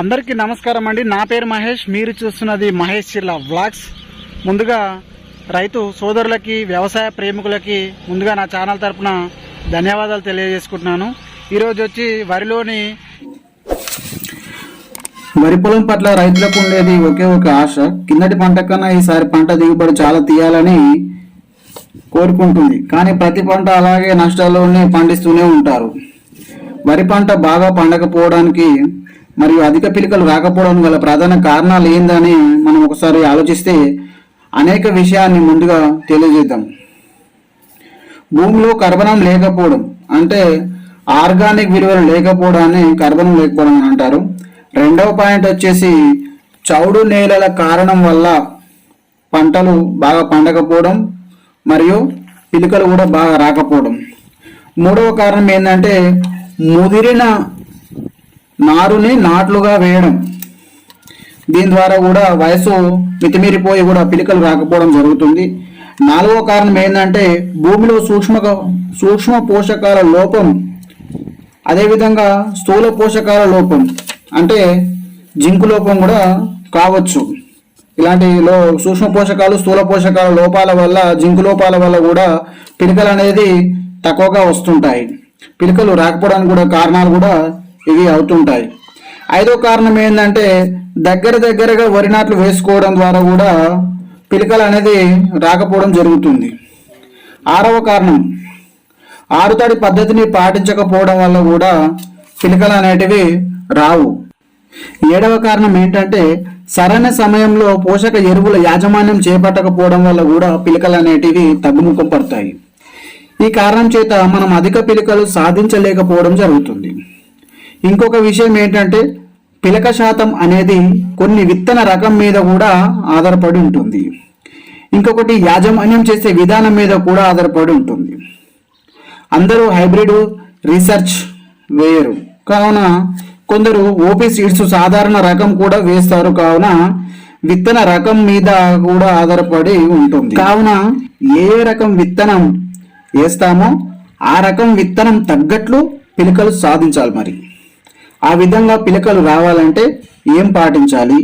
అందరికీ నమస్కారం అండి. నా పేరు మహేష్. మీరు చూస్తున్నది మహేష్ చిర్ల వ్లాగ్స్. ముందుగా రైతు సోదరులకి వ్యవసాయ ప్రేమికులకి ముందుగా నా ఛానల్ తరపున ధన్యవాదాలు తెలియజేసుకుంటున్నాను. ఈరోజు వచ్చి వరిలోని వరి పొలం పట్ల రైతులకు ఉండేది ఒకే ఒక ఆశ. కిందటి పంట కన్నా ఈసారి పంట దిగుబడి చాలా తీయాలని కోరుకుంటుంది. కానీ ప్రతి పంట అలాగే నష్టాల్లోనే పండిస్తూనే ఉంటారు. వరి పంట బాగా పండకపోవడానికి మరియు అధిక పిలికలు రాకపోవడం గల ప్రధాన కారణాలు ఏందని మనం ఒకసారి ఆలోచిస్తే అనేక విషయాన్ని ముందుగా తెలియజేద్దాం. భూమిలో కర్బనం లేకపోవడం అంటే ఆర్గానిక్ విలువలు లేకపోవడాన్ని కర్బనం లేకపోవడం అని అంటారు. రెండవ పాయింట్ వచ్చేసి చౌడు నేలల కారణం వల్ల పంటలు బాగా పండకపోవడం మరియు పిలికలు కూడా బాగా రాకపోవడం. మూడవ కారణం ఏంటంటే ముదిరిన నారుని నాట్లుగా వేయడం. దీని ద్వారా కూడా వయసు మితిమీరిపోయి కూడా పిలికలు రాకపోవడం జరుగుతుంది. నాలుగో కారణం ఏంటంటే భూమిలో సూక్ష్మ సూక్ష్మ పోషకాల లోపం. అదేవిధంగా స్థూల పోషకాల లోపం. అంటే జింకు లోపం కూడా కావచ్చు. ఇలాంటి లో సూక్ష్మ పోషకాలు స్థూల పోషకాల లోపాల వల్ల జింకు లోపాల వల్ల కూడా పిలికలు అనేది తక్కువగా వస్తుంటాయి. పిలికలు రాకపోవడానికి కూడా కారణాలు కూడా ఇవి అవుతుంటాయి. ఐదో కారణం ఏంటంటే దగ్గర దగ్గరగా వరి నాట్లు వేసుకోవడం ద్వారా కూడా పిలికలు అనేది రాకపోవడం జరుగుతుంది. ఆరవ కారణం ఆరుతడి పద్ధతిని పాటించకపోవడం వల్ల కూడా పిలకలు అనేటివి రావు. ఏడవ కారణం ఏంటంటే సరైన సమయంలో పోషక ఎరువుల యాజమాన్యం చేపట్టకపోవడం వల్ల కూడా పిలకలు అనేటివి తగ్గుముఖం పడతాయి. ఈ కారణం చేత మనం అధిక పిలికలు సాధించలేకపోవడం జరుగుతుంది. ఇంకొక విషయం ఏంటంటే పిలక శాతం అనేది కొన్ని విత్తన రకం మీద కూడా ఆధారపడి ఉంటుంది. ఇంకొకటి యాజమాన్యం చేసే విధానం మీద కూడా ఆధారపడి ఉంటుంది. అందరూ హైబ్రిడ్ రీసెర్చ్ వేయరు. కావున కొందరు ఓపీ సీడ్స్ సాధారణ రకం కూడా వేస్తారు. కావున విత్తన రకం మీద కూడా ఆధారపడి ఉంటుంది. కావున ఏ రకం విత్తనం వేస్తామో ఆ రకం విత్తనం తగ్గట్లు పిలకలు సాధించాలి మరి. ఆ విధంగా పిలకలు రావాలంటే ఏం పాటించాలి?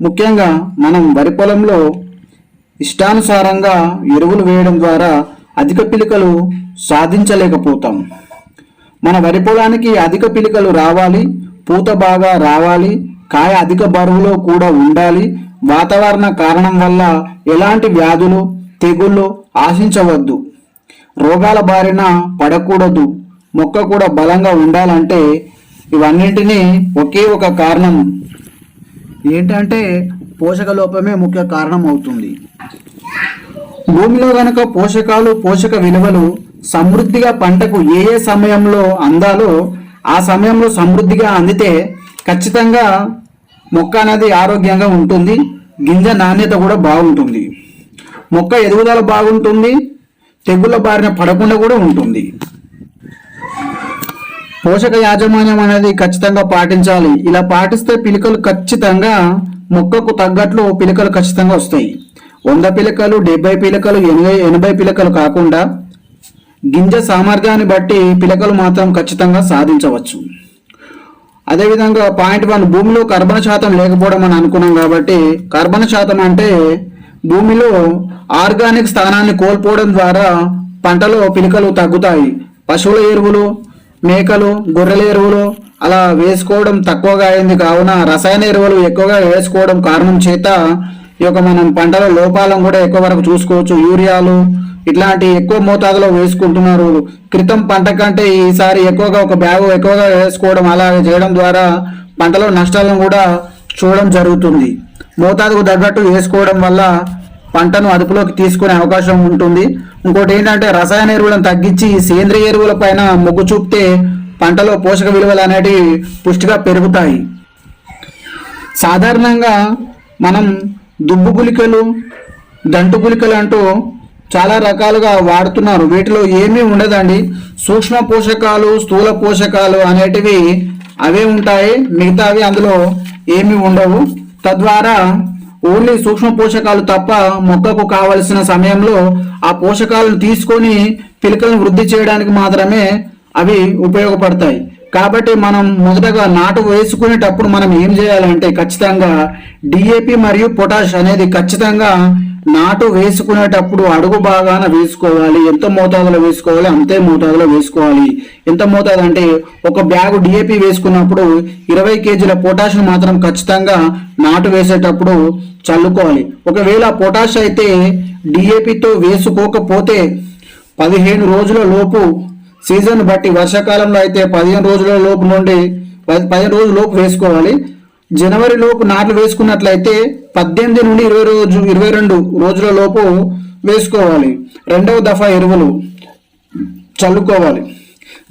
ముఖ్యంగా మనం వరి పొలంలో ఇష్టానుసారంగా ఎరువులు వేయడం ద్వారా అధిక పిలికలు సాధించలేకపోతాం. మన వరి పొలానికి అధిక పిలికలు రావాలి పూత బాగా రావాలి కాయ అధిక బరువులో కూడా ఉండాలి. వాతావరణ కారణం వల్ల ఎలాంటి వ్యాధులు తెగుళ్ళు ఆశించవద్దు. రోగాల బారిన పడకూడదు. మొక్క కూడా బలంగా ఉండాలంటే ఇవన్నింటినీ ఒకే ఒక కారణం ఏంటంటే పోషక లోపమే ముఖ్య కారణం అవుతుంది భూమిలో గనక పోషకాలు పోషక విలువలు సమృద్ధిగా పంటకు ఏ ఏ సమయంలో అందాలో ఆ సమయంలో సమృద్ధిగా అందితే ఖచ్చితంగా మొక్క అనేది ఆరోగ్యంగా ఉంటుంది గింజ నాణ్యత కూడా బాగుంటుంది. మొక్క ఎదుగుదల బాగుంటుంది తెగుళ్ళ బారిన పడకుండా కూడా ఉంటుంది. పోషక యాజమాన్యం అనేది ఖచ్చితంగా పాటించాలి. ఇలా పాటిస్తే పిలికలు ఖచ్చితంగా మొక్కకు తగ్గట్లు పిలికలు ఖచ్చితంగా వస్తాయి. వంద పిలకలు డెబ్బై పిలకలు ఎనభై ఎనభై పిలకలు కాకుండా గింజ సామర్థ్యాన్ని బట్టి పిలకలు మాత్రం ఖచ్చితంగా సాధించవచ్చు. అదేవిధంగా పాయింట్ వన్ భూమిలో కర్బన శాతం లేకపోవడం అని అనుకున్నాం కాబట్టి కర్బన శాతం అంటే భూమిలో ఆర్గానిక్ స్థానాన్ని కోల్పోవడం ద్వారా పంటలో పిలకలు తగ్గుతాయి. పశువుల ఎరువులు మేకలు గొర్రెల ఎరువులు అలా వేసుకోవడం తక్కువగా అయింది. కావున రసాయన ఎరువులు ఎక్కువగా వేసుకోవడం కారణం చేత ఈ యొక్క మనం పంటల లోపాలను కూడా ఎక్కువ వరకు చూసుకోవచ్చు. యూరియాలు ఇట్లాంటి ఎక్కువ మోతాదులో వేసుకుంటున్నారు క్రితం పంట కంటే ఈసారి ఎక్కువగా ఒక బ్యాగు ఎక్కువగా వేసుకోవడం అలా చేయడం ద్వారా పంటలో నష్టాలను కూడా చూడడం జరుగుతుంది. మోతాదుకు తగ్గట్టు వేసుకోవడం వల్ల పంటను అదుపులోకి తీసుకునే అవకాశం ఉంటుంది. ఇంకోటి ఏంటంటే రసాయన ఎరువులను తగ్గించి సేంద్రియ ఎరువుల పైన మొగ్గు చూపితే పంటలో పోషక విలువలు అనేటివి పుష్టిగా పెరుగుతాయి. సాధారణంగా మనం దుబ్బు గుళికలు దంటు గుళికలు అంటూ చాలా రకాలుగా వాడుతున్నారు. వీటిలో ఏమీ ఉండదండి. సూక్ష్మ పోషకాలు స్థూల పోషకాలు అనేటివి అవే ఉంటాయి. మిగతావి అందులో ఏమీ ఉండవు. తద్వారా ఓన్లీ సూక్ష్మ పోషకాలు తప్ప మొక్కకు కావలసిన సమయంలో ఆ పోషకాలను తీసుకొని పిలకలను వృద్ధి చేయడానికి మాత్రమే అవి ఉపయోగపడతాయి. కాబట్టి మనం మొదటగా నాటు వేసుకునేటప్పుడు మనం ఏం చేయాలంటే ఖచ్చితంగా డిఏపి మరియు పొటాష్ అనేది ఖచ్చితంగా నాటు వేసుకునేటప్పుడు అడుగు భాగాన వేసుకోవాలి. ఎంత మోతాదులో వేసుకోవాలి? అంతే మోతాదులో వేసుకోవాలి. ఎంత మోతాదు అంటే ఒక బ్యాగు డిఏపి వేసుకున్నప్పుడు ఇరవై కేజీల పొటాషియం మాత్రం ఖచ్చితంగా నాటు వేసేటప్పుడు చల్లుకోవాలి. ఒకవేళ పొటాష్ అయితే డిఏపితో వేసుకోకపోతే పదిహేను రోజుల లోపు సీజన్ బట్టి వర్షాకాలంలో అయితే పదిహేను రోజుల లోపు నుండి పది పదిహేను రోజుల లోపు వేసుకోవాలి. జనవరిలోపు నాట్లు వేసుకున్నట్లయితే పద్దెనిమిది నుండి ఇరవై రోజు ఇరవై రెండు రోజుల లోపు వేసుకోవాలి. రెండవ దఫా ఎరువులు చల్లుకోవాలి.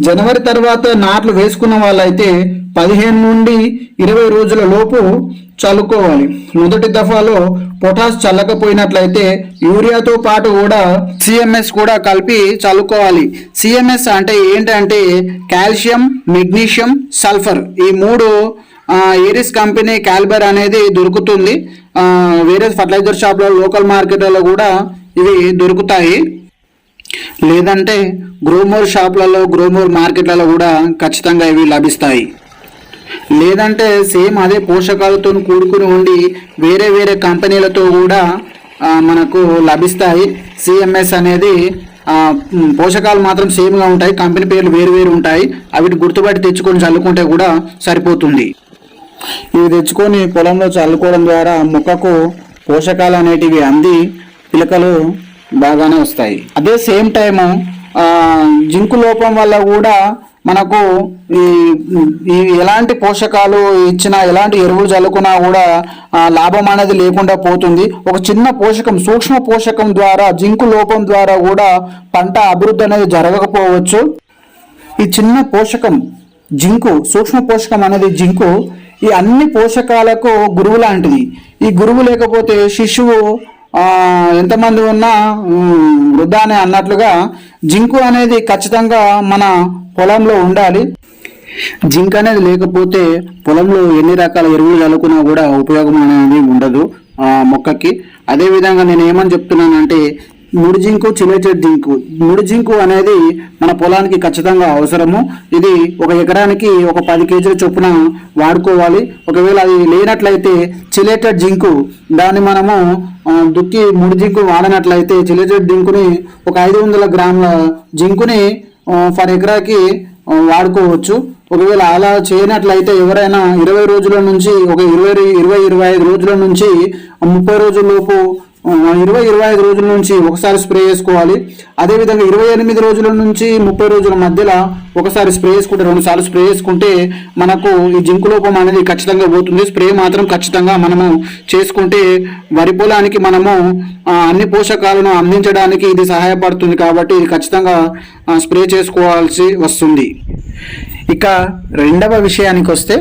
జనవరి తర్వాత నాట్లు వేసుకున్న వాళ్ళైతే పదిహేను నుండి ఇరవై రోజుల లోపు చల్లుకోవాలి. మొదటి దఫాలో పొటాష్ చల్లకపోయినట్లయితే యూరియాతో పాటు కూడా సిఎంఎస్ కూడా కలిపి చల్లుకోవాలి. సిఎంఎస్ అంటే ఏంటంటే కాల్షియం మెగ్నీషియం సల్ఫర్ ఈ మూడు ఏరిస్ కంపెనీ క్యాల్బర్ అనేది దొరుకుతుంది. వేరే ఫర్టిలైజర్ షాప్లో లోకల్ మార్కెట్లలో కూడా ఇవి దొరుకుతాయి. లేదంటే గ్రోమోర్ షాప్లలో గ్రోమోర్ మార్కెట్లలో కూడా ఖచ్చితంగా ఇవి లభిస్తాయి. లేదంటే సేమ్ అదే పోషకాలతో కూడుకుని ఉండి వేరే వేరే కంపెనీలతో కూడా మనకు లభిస్తాయి. సిఎంఎస్ అనేది పోషకాలు మాత్రం సేమ్గా ఉంటాయి. కంపెనీ పేర్లు వేరు వేరు ఉంటాయి. అవిటి గుర్తుపట్టి తెచ్చుకొని చల్లుకుంటే కూడా సరిపోతుంది. ఇవి తెచ్చుకొని పొలంలో చల్లుకోవడం ద్వారా మొక్కకు పోషకాలు అనేటివి అంది పిలకలు బాగానే వస్తాయి. అదే సేమ్ టైము జింకు లోపం వల్ల కూడా మనకు ఈ ఎలాంటి పోషకాలు ఇచ్చినా ఎలాంటి ఎరువులు చల్లుకున్నా కూడా లాభం అనేది లేకుండా పోతుంది. ఒక చిన్న పోషకం సూక్ష్మ పోషకం ద్వారా జింకు లోపం ద్వారా కూడా పంట అభివృద్ధి అనేది జరగకపోవచ్చు. ఈ చిన్న పోషకం జింకు సూక్ష్మ పోషకం అనేది జింకు ఈ అన్ని పోషకాలకు గురువు లాంటిది. ఈ గురువు లేకపోతే శిశువు ఎంతమంది ఉన్నా వృధా అని అన్నట్లుగా జింకు అనేది ఖచ్చితంగా మన పొలంలో ఉండాలి. జింక్ అనేది లేకపోతే పొలంలో ఎన్ని రకాల ఎరువులు చల్లుకున్నా కూడా ఉపయోగం అనేది ఉండదు మొక్కకి. అదే విధంగా నేను ఏమని చెప్తున్నానంటే ముడిజింకు చిలేటెడ్ జింకు. ముడిజింకు అనేది మన పొలానికి ఖచ్చితంగా అవసరము. ఇది ఒక ఎకరానికి ఒక పది కేజీల చొప్పున వాడుకోవాలి. ఒకవేళ అది లేనట్లయితే చిలేటెడ్ జింకు దాన్ని మనము దుక్కి ముడి జింకు వాడినట్లయితే చిలేటెడ్ జింకుని ఒక ఐదు వందల గ్రాముల జింకుని ఫర్ ఎకరాకి వాడుకోవచ్చు. ఒకవేళ అలా చేయనట్లయితే ఎవరైనా ఇరవై రోజుల నుంచి ఒక ఇరవై ఇరవై ఇరవై ఐదు రోజుల నుంచి ముప్పై రోజుల లోపు ఇరవై ఇరవై ఐదు రోజుల నుంచి ఒకసారి స్ప్రే చేసుకోవాలి. అదేవిధంగా ఇరవై ఎనిమిది రోజుల నుంచి ముప్పై రోజుల మధ్యలో ఒకసారి స్ప్రే చేసుకుంటే రెండు సార్లు స్ప్రే చేసుకుంటే మనకు ఈ జింకు లోపం అనేది ఖచ్చితంగా పోతుంది. స్ప్రే మాత్రం ఖచ్చితంగా మనము చేసుకుంటే వరి పొలానికి మనము అన్ని పోషకాలను అందించడానికి ఇది సహాయపడుతుంది కాబట్టి ఇది ఖచ్చితంగా స్ప్రే చేసుకోవాల్సి వస్తుంది. ఇక రెండవ విషయానికి వస్తే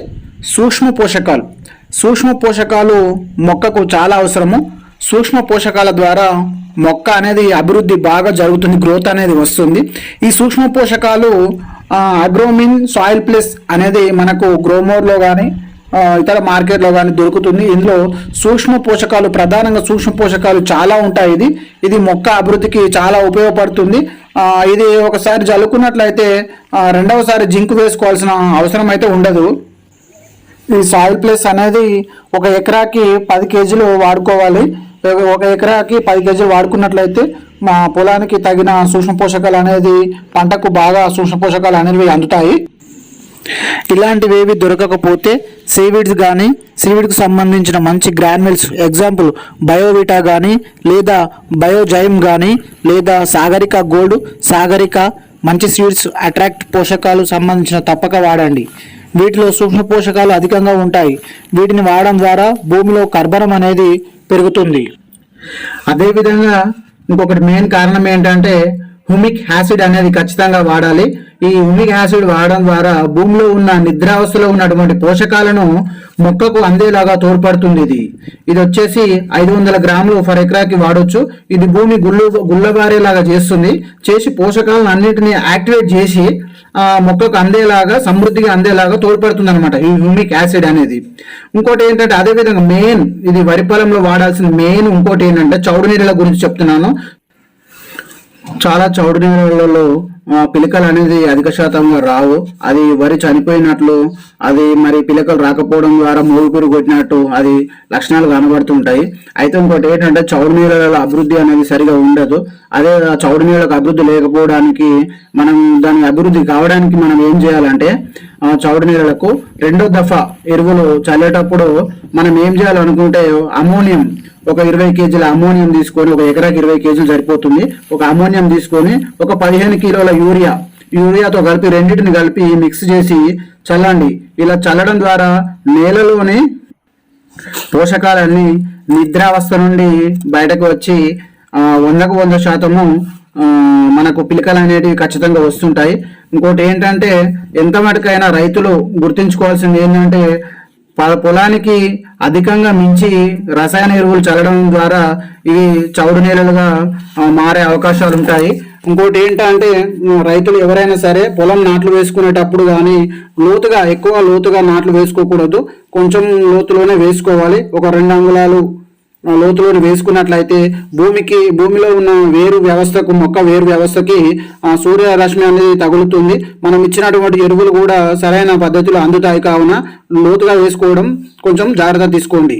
సూక్ష్మ పోషకాలు. సూక్ష్మ పోషకాలు మొక్కకు చాలా అవసరము. సూక్ష్మ పోషకాల ద్వారా మొక్క అనేది అభివృద్ధి బాగా జరుగుతుంది గ్రోత్ అనేది వస్తుంది. ఈ సూక్ష్మ పోషకాలు అగ్రోమిన్ సాయిల్ ప్లస్ అనేది మనకు గ్రోమోర్లో కానీ ఇతర మార్కెట్లో కానీ దొరుకుతుంది. ఇందులో సూక్ష్మ పోషకాలు ప్రధానంగా సూక్ష్మ పోషకాలు చాలా ఉంటాయి ఇది. ఇది మొక్క అభివృద్ధికి చాలా ఉపయోగపడుతుంది. ఇది ఒకసారి జల్లుకున్నట్లయితే రెండవసారి జింక్ వేసుకోవాల్సిన అవసరం అయితే ఉండదు. ఈ సాయిల్ ప్లస్ అనేది ఒక ఎకరాకి పది కేజీలు వాడుకోవాలి. ఒక- ఎకరాకి పది కేజీలు వాడుకున్నట్లయితే మా పొలానికి తగిన సూక్ష్మ పోషకాలు అనేది పంటకు బాగా సూక్ష్మ పోషకాలు అనేవి అందుతాయి. ఇలాంటివి ఏవి దొరకకపోతే సీవీడ్స్ కానీ సీవీడ్కి సంబంధించిన మంచి గ్రాన్యుల్స్ ఎగ్జాంపుల్ బయోవిటా కానీ లేదా బయోజైమ్ కానీ లేదా సాగరిక గోల్డ్ సాగరిక మంచి సీడ్స్ అట్రాక్ట్ పోషకాలు సంబంధించిన తప్పక వాడండి. వీటిలో సూక్ష్మ పోషకాలు అధికంగా ఉంటాయి. వీటిని వాడడం ద్వారా భూమిలో కర్బనం అనేది పెరుగుతుంది. అదేవిధంగా ఇంకొకటి మెయిన్ కారణం ఏంటంటే హుమిక్ యాసిడ్ అనేది ఖచ్చితంగా వాడాలి. ఈ హుమిక్ యాసిడ్ వాడడం ద్వారా భూమిలో ఉన్న నిద్రావస్థలో ఉన్నటువంటి పోషకాలను మొక్కకు అందేలాగా తోడ్పడుతుంది ఇది. ఇది వచ్చేసి ఐదు వందల గ్రాములు ఫర్ ఎకరాకి వాడొచ్చు. ఇది భూమి గుళ్ళు గుల్లబారేలాగా చేస్తుంది. చేసి పోషకాలను అన్నింటినీ యాక్టివేట్ చేసి మొక్కకు అందేలాగా సమృద్ధిగా అందేలాగా తోడ్పడుతుంది అనమాట ఈ హ్యూమిక్ యాసిడ్ అనేది. ఇంకోటి ఏంటంటే అదే విధంగా మెయిన్ ఇది వరి పొలంలో వాడాల్సిన మెయిన్ ఇంకోటి ఏంటంటే చౌడు నీళ్ళ గురించి చెప్తున్నాను. చాలా చౌడు నీళ్ళలో పిలకలు అనేది అధిక శాతంగా రావు. అది వరి చనిపోయినట్లు అది మరి పిలకలు రాకపోవడం ద్వారా మూగుపిరి కొట్టినట్టు అది లక్షణాలు కనబడుతుంటాయి. అయితే ఇంకోటి ఏంటంటే చౌడు నీళ్ళ అభివృద్ధి అనేది సరిగా ఉండదు. అదే చౌడు నీళ్ళకు అభివృద్ధి లేకపోవడానికి మనం దాని అభివృద్ధి కావడానికి మనం ఏం చేయాలంటే చౌడు నీళ్ళకు రెండో దఫా ఎరువులు చల్లేటప్పుడు మనం ఏం చేయాలనుకుంటే అమోనియం ఒక ఇరవై కేజీల అమోనియం తీసుకొని ఒక ఎకరాకి ఇరవై కేజీలు సరిపోతుంది. ఒక అమోనియం తీసుకొని ఒక పదిహేను కిలోల యూరియా. యూరియాతో కలిపి రెండింటిని కలిపి మిక్స్ చేసి చల్లండి. ఇలా చల్లడం ద్వారా నేలలోని పోషకాలన్నీ నిద్రావస్థ నుండి బయటకు వచ్చి వందకు వంద శాతము మనకు పిలకలు అనేటివి ఖచ్చితంగా వస్తుంటాయి. ఇంకోటి ఏంటంటే ఎంత మటుకైనా రైతులు గుర్తుంచుకోవాల్సింది ఏంటంటే పొలానికి అధికంగా మించి రసాయన ఎరువులు చల్లడం ద్వారా ఇవి చౌడు నేలలుగా మారే అవకాశాలు ఉంటాయి. ఇంకోటి ఏంటంటే రైతులు ఎవరైనా సరే పొలం నాట్లు వేసుకునేటప్పుడు కానీ లోతుగా ఎక్కువ లోతుగా నాట్లు వేసుకోకూడదు. కొంచెం లోతులోనే వేసుకోవాలి. ఒక రెండు అంగుళాలు లోతులోని వేసుకున్నట్లయితే భూమికి భూమిలో ఉన్న వేరు వ్యవస్థకు మొక్క వేరు వ్యవస్థకి సూర్యరశ్మి అనేది తగులుతుంది. మనం ఇచ్చినటువంటి ఎరువులు కూడా సరైన పద్ధతిలో అందుతాయి. కావున లోతుగా వేసుకోవడం కొంచెం జాగ్రత్త తీసుకోండి.